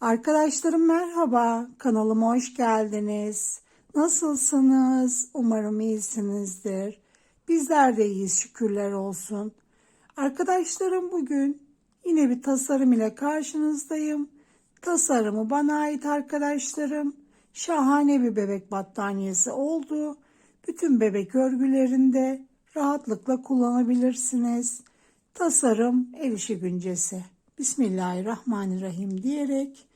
Arkadaşlarım merhaba, kanalıma hoş geldiniz. Nasılsınız? Umarım iyisinizdir. Bizler de iyiyiz şükürler olsun. Arkadaşlarım bugün yine bir tasarım ile karşınızdayım. Tasarımı bana ait arkadaşlarım. Şahane bir bebek battaniyesi oldu. Bütün bebek örgülerinde rahatlıkla kullanabilirsiniz. Tasarım el işi güncesi. Bismillahirrahmanirrahim diyerek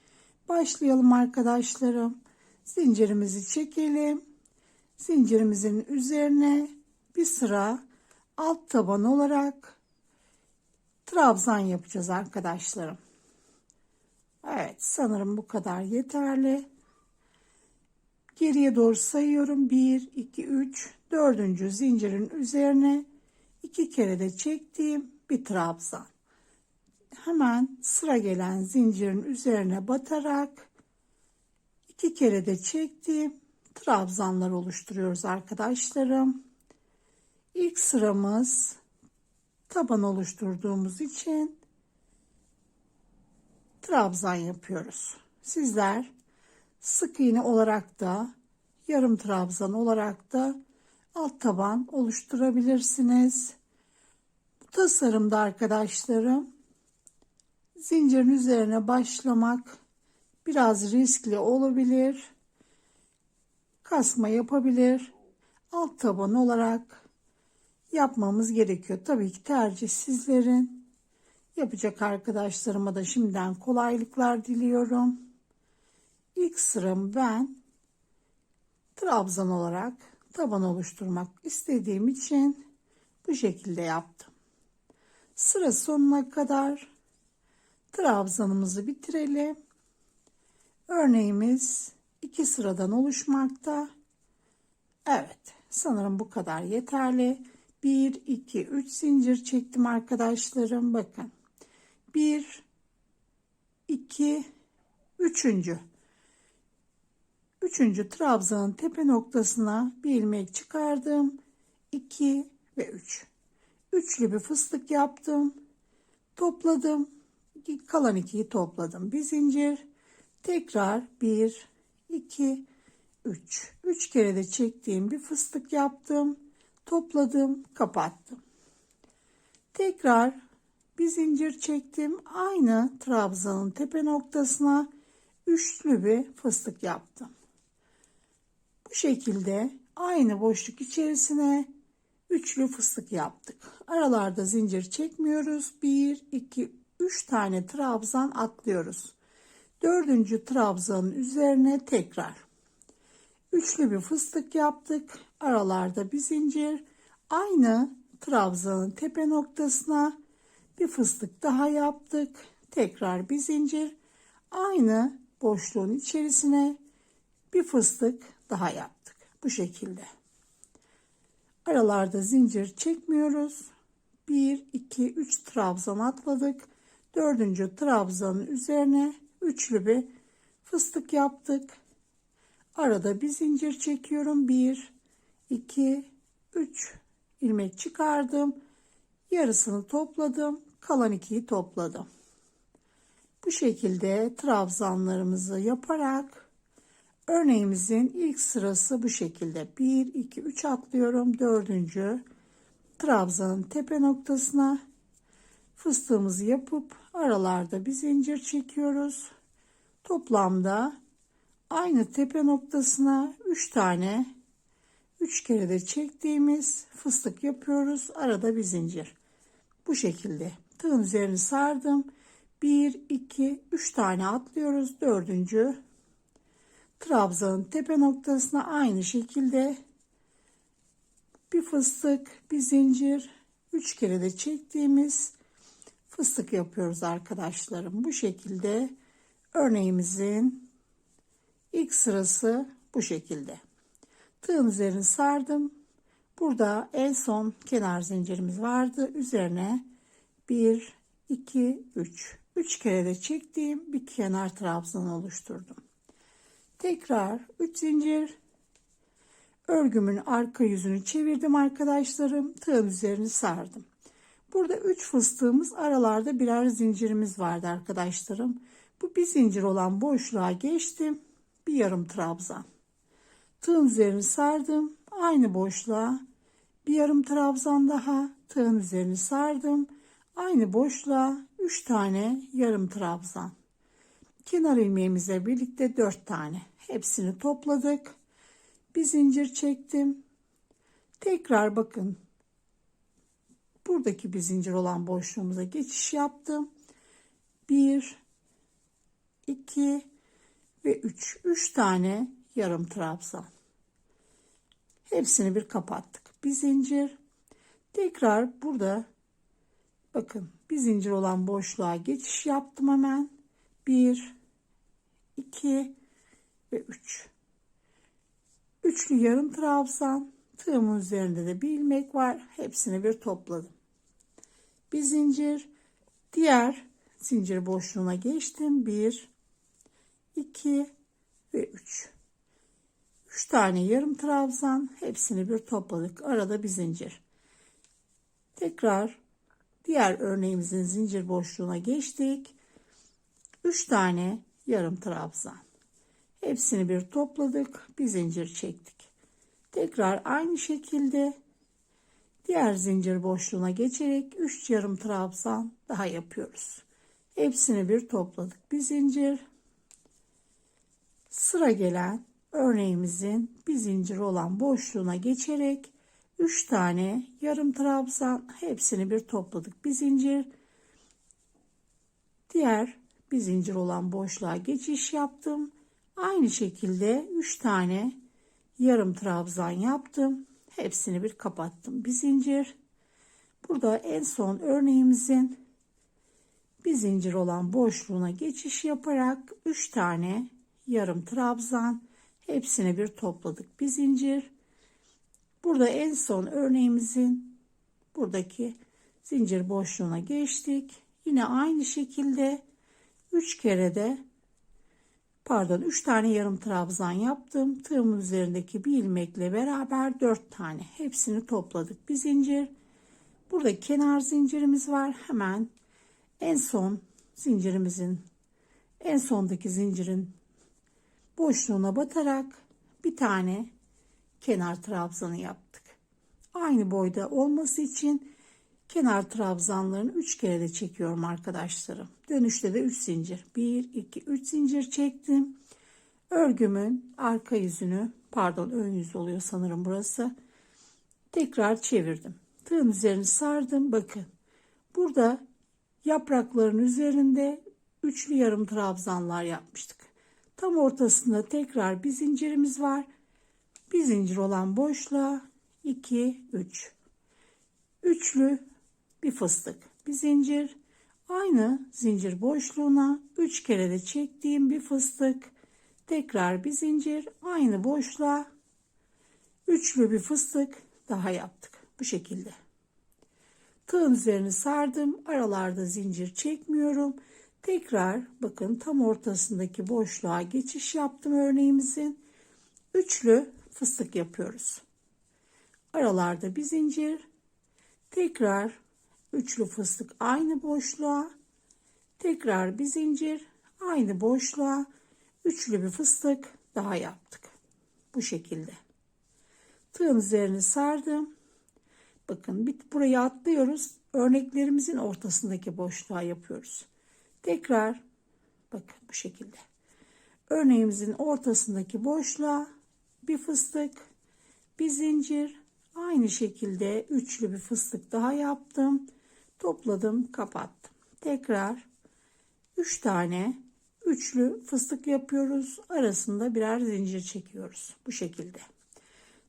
başlayalım arkadaşlarım. Zincirimizi çekelim. Zincirimizin üzerine bir sıra alt taban olarak trabzan yapacağız arkadaşlarım. Evet sanırım bu kadar yeterli. Geriye doğru sayıyorum. 1, 2, 3, 4. zincirin üzerine iki kere de çektiğim bir trabzan. Hemen sıra gelen zincirin üzerine batarak iki kere de çektiğim trabzanlar oluşturuyoruz arkadaşlarım. İlk sıramız taban oluşturduğumuz için trabzan yapıyoruz. Sizler sık iğne olarak da yarım trabzan olarak da alt taban oluşturabilirsiniz. Bu tasarımda arkadaşlarım zincirin üzerine başlamak biraz riskli olabilir. Kasma yapabilir. Alt taban olarak yapmamız gerekiyor. Tabii ki tercih sizlerin. Yapacak arkadaşlarıma da şimdiden kolaylıklar diliyorum. İlk sıramı ben trabzan olarak taban oluşturmak istediğim için bu şekilde yaptım. Sıra sonuna kadar trabzanımızı bitirelim. Örneğimiz iki sıradan oluşmakta. Evet, sanırım bu kadar yeterli. 1 2 3 zincir çektim arkadaşlarım. Bakın. 1 2 üçüncü. Üçüncü trabzanın tepe noktasına bir ilmek çıkardım. 2 ve 3. Üçlü bir fıstık yaptım. Topladım. Kalan ikiyi topladım. Bir zincir. Tekrar 1, 2, 3. 3 kere de çektiğim bir fıstık yaptım. Topladım. Kapattım. Tekrar bir zincir çektim. Aynı trabzanın tepe noktasına üçlü bir fıstık yaptım. Bu şekilde aynı boşluk içerisine üçlü fıstık yaptık. Aralarda zincir çekmiyoruz. 1, 2, 3 tane trabzan atlıyoruz. Dördüncü trabzanın üzerine tekrar üçlü bir fıstık yaptık. Aralarda bir zincir. Aynı trabzanın tepe noktasına bir fıstık daha yaptık. Tekrar bir zincir. Aynı boşluğun içerisine bir fıstık daha yaptık. Bu şekilde. Aralarda zincir çekmiyoruz. 1, 2, 3 trabzan atladık. Dördüncü trabzanın üzerine üçlü bir fıstık yaptık. Arada bir zincir çekiyorum. 1, 2, 3 ilmek çıkardım. Yarısını topladım. Kalan ikiyi topladım. Bu şekilde trabzanlarımızı yaparak örneğimizin ilk sırası bu şekilde. 1, 2, 3 atlıyorum. Dördüncü trabzanın tepe noktasına fıstığımızı yapıp aralarda bir zincir çekiyoruz. Toplamda aynı tepe noktasına 3 tane 3 kere de çektiğimiz fıstık yapıyoruz. Arada bir zincir. Bu şekilde tığın üzerini sardım. 1 2 3 tane atlıyoruz. Dördüncü trabzanın tepe noktasına aynı şekilde bir fıstık, bir zincir, 3 kere de çektiğimiz fıstık yapıyoruz arkadaşlarım. Bu şekilde örneğimizin ilk sırası bu şekilde. Tığın üzerini sardım. Burada en son kenar zincirimiz vardı. Üzerine 1, 2, 3. 3 kere de çektiğim bir kenar trabzan oluşturdum. Tekrar 3 zincir. Örgümün arka yüzünü çevirdim arkadaşlarım. Tığın üzerini sardım. Burada 3 fıstığımız aralarda birer zincirimiz vardı arkadaşlarım. Bu bir zincir olan boşluğa geçtim. Bir yarım trabzan. Tığın üzerini sardım. Aynı boşluğa bir yarım trabzan daha. Tığın üzerini sardım. Aynı boşluğa 3 tane yarım trabzan. Kenar ilmeğimizle birlikte 4 tane. Hepsini topladık. Bir zincir çektim. Tekrar bakın. Buradaki bir zincir olan boşluğumuza geçiş yaptım. 1 2 ve 3. 3 tane yarım trabzan. Hepsini bir kapattık. Bir zincir. Tekrar burada bakın bir zincir olan boşluğa geçiş yaptım hemen. 1 2 ve 3. Üçlü yarım trabzan. Tığımın üzerinde de bir ilmek var. Hepsini bir topladım. Bir zincir. Diğer zincir boşluğuna geçtim. 1 2 ve 3. 3 tane yarım trabzan. Hepsini bir topladık. Arada bir zincir. Tekrar diğer örneğimizin zincir boşluğuna geçtik. 3 tane yarım trabzan. Hepsini bir topladık. Bir zincir çektik. Tekrar aynı şekilde diğer zincir boşluğuna geçerek 3 yarım trabzan daha yapıyoruz. Hepsini bir topladık. Bir zincir. Sıra gelen örneğimizin bir zincir olan boşluğuna geçerek 3 tane yarım trabzan hepsini bir topladık. Bir zincir. Diğer bir zincir olan boşluğa geçiş yaptım. Aynı şekilde 3 tane yarım trabzan yaptım. Hepsini bir kapattım. Bir zincir. Burada en son örneğimizin bir zincir olan boşluğuna geçiş yaparak 3 tane yarım trabzan hepsini bir topladık. Bir zincir. Burada en son örneğimizin buradaki zincir boşluğuna geçtik. Yine aynı şekilde 3 kere de pardon 3 tane yarım trabzan yaptım. Tığımın üzerindeki bir ilmekle beraber 4 tane hepsini topladık. Bir zincir. Burada kenar zincirimiz var. Hemen en son zincirimizin en sondaki zincirin boşluğuna batarak bir tane kenar trabzanı yaptık. Aynı boyda olması için kenar trabzanlarını 3 kere de çekiyorum arkadaşlarım. Dönüşte de 3 zincir. 1 2 3 zincir çektim. Örgümün arka yüzünü pardon ön yüz oluyor sanırım burası. Tekrar çevirdim. Tığın üzerini sardım. Bakın. Burada yaprakların üzerinde üçlü yarım trabzanlar yapmıştık. Tam ortasında tekrar bir zincirimiz var. Bir zincir olan boşluğa 2 3 üçlü bir fıstık bir zincir. Aynı zincir boşluğuna 3 kere de çektiğim bir fıstık. Tekrar bir zincir aynı boşluğa üçlü bir fıstık daha yaptık. Bu şekilde. Tığın üzerini sardım. Aralarda zincir çekmiyorum. Tekrar bakın tam ortasındaki boşluğa geçiş yaptım örneğimizin. Üçlü fıstık yapıyoruz. Aralarda bir zincir. Tekrar üçlü fıstık aynı boşluğa. Tekrar bir zincir aynı boşluğa. Üçlü bir fıstık daha yaptık. Bu şekilde. Tığın üzerini sardım. Bakın bir burayı atlıyoruz. Örneklerimizin ortasındaki boşluğa yapıyoruz. Tekrar bakın bu şekilde. Örneğimizin ortasındaki boşluğa bir fıstık bir zincir. Aynı şekilde üçlü bir fıstık daha yaptım. Topladım, kapattım. Tekrar 3 tane üçlü fıstık yapıyoruz. Arasında birer zincir çekiyoruz. Bu şekilde.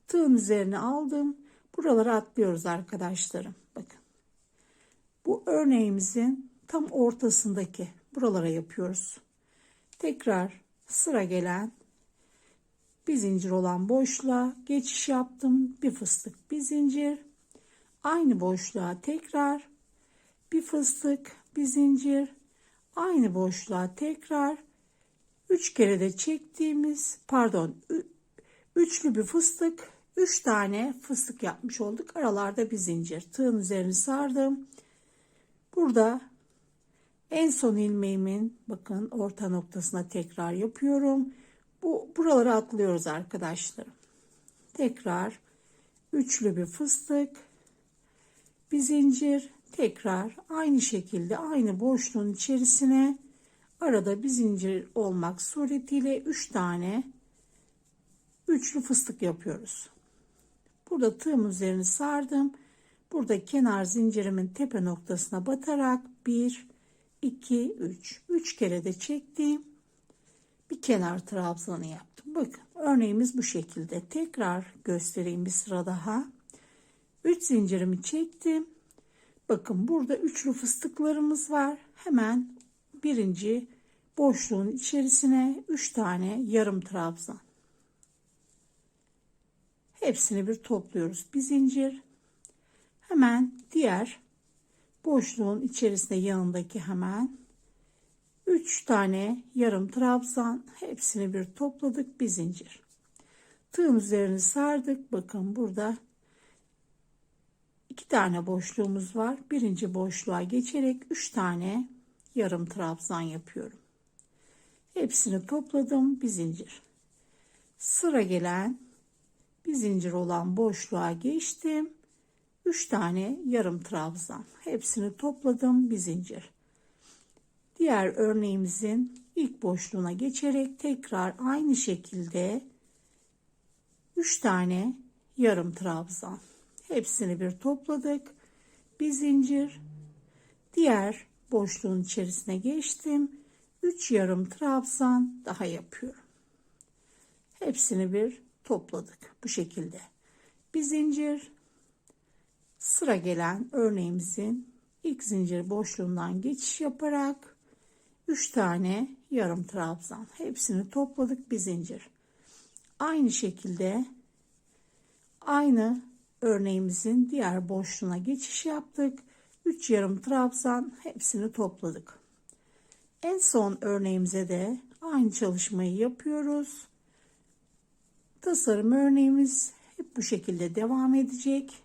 Tığın üzerine aldım. Buraları atlıyoruz arkadaşlarım. Bakın. Bu örneğimizin tam ortasındaki buralara yapıyoruz. Tekrar sıra gelen bir zincir olan boşluğa geçiş yaptım. Bir fıstık, bir zincir. Aynı boşluğa tekrar bir fıstık, bir zincir. Aynı boşluğa tekrar üç kere de çektiğimiz pardon üçlü bir fıstık üç tane fıstık yapmış olduk aralarda bir zincir tığın üzerini sardım burada En son ilmeğimin bakın orta noktasına tekrar yapıyorum. Bu buraları atlıyoruz arkadaşlarım. Tekrar üçlü bir fıstık, bir zincir, tekrar aynı şekilde aynı boşluğun içerisine arada bir zincir olmak suretiyle 3 tane üçlü fıstık yapıyoruz. Burada tığım üzerini sardım. Burada kenar zincirimin tepe noktasına batarak 1 2 3 3 kere de çektim. Bir kenar trabzanı yaptım. Bakın örneğimiz bu şekilde. Tekrar göstereyim bir sıra daha. 3 zincirimi çektim. Bakın burada üçlü fıstıklarımız var. Hemen birinci boşluğun içerisine 3 tane yarım trabzan. Hepsini bir topluyoruz. Bir zincir. Hemen diğer boşluğun içerisinde yanındaki hemen 3 tane yarım trabzan hepsini bir topladık bir zincir. Tığın üzerini sardık. Bakın burada iki tane boşluğumuz var. Birinci boşluğa geçerek 3 tane yarım trabzan yapıyorum. Hepsini topladım bir zincir. Sıra gelen bir zincir olan boşluğa geçtim. 3 tane yarım trabzan. Hepsini topladım bir zincir. Diğer örneğimizin ilk boşluğuna geçerek tekrar aynı şekilde 3 tane yarım trabzan. Hepsini bir topladık. Bir zincir. Diğer boşluğun içerisine geçtim. 3 yarım trabzan daha yapıyorum. Hepsini bir topladık bu şekilde. Bir zincir sıra gelen örneğimizin ilk zincir boşluğundan geçiş yaparak 3 tane yarım trabzan hepsini topladık bir zincir. Aynı şekilde aynı örneğimizin diğer boşluğuna geçiş yaptık. 3 yarım trabzan hepsini topladık. En son örneğimize de aynı çalışmayı yapıyoruz. Tasarım örneğimiz hep bu şekilde devam edecek.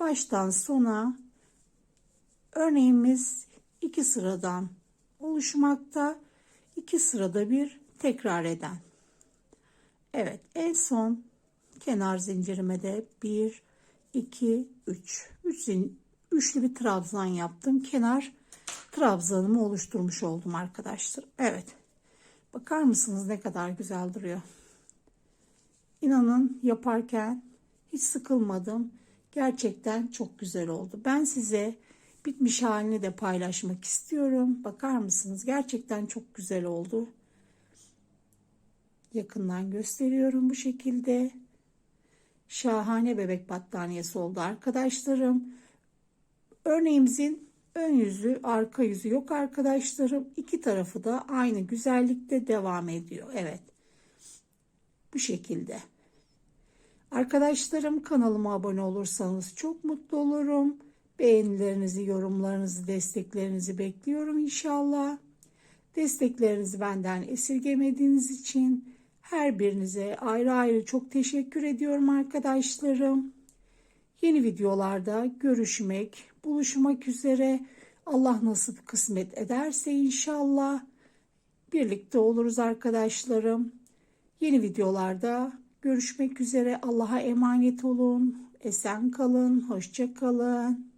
Baştan sona örneğimiz iki sıradan oluşmakta. iki sırada bir tekrar eden. Evet en son kenar zincirime de 1 2 3 3 üçlü bir trabzan yaptım. Kenar trabzanımı oluşturmuş oldum arkadaşlar. Evet. Bakar mısınız ne kadar güzel duruyor. İnanın yaparken hiç sıkılmadım. Gerçekten çok güzel oldu. Ben size bitmiş halini de paylaşmak istiyorum. Bakar mısınız? Gerçekten çok güzel oldu. Yakından gösteriyorum bu şekilde. Şahane bebek battaniyesi oldu arkadaşlarım. Örneğimizin ön yüzü, arka yüzü yok arkadaşlarım. İki tarafı da aynı güzellikte devam ediyor. Evet. Bu şekilde. Arkadaşlarım kanalıma abone olursanız çok mutlu olurum. Beğenilerinizi, yorumlarınızı, desteklerinizi bekliyorum inşallah. Desteklerinizi benden esirgemediğiniz için her birinize ayrı ayrı çok teşekkür ediyorum arkadaşlarım. Yeni videolarda görüşmek, buluşmak üzere. Allah nasip kısmet ederse inşallah birlikte oluruz arkadaşlarım. Yeni videolarda görüşmek üzere. Allah'a emanet olun. Esen kalın, hoşça kalın.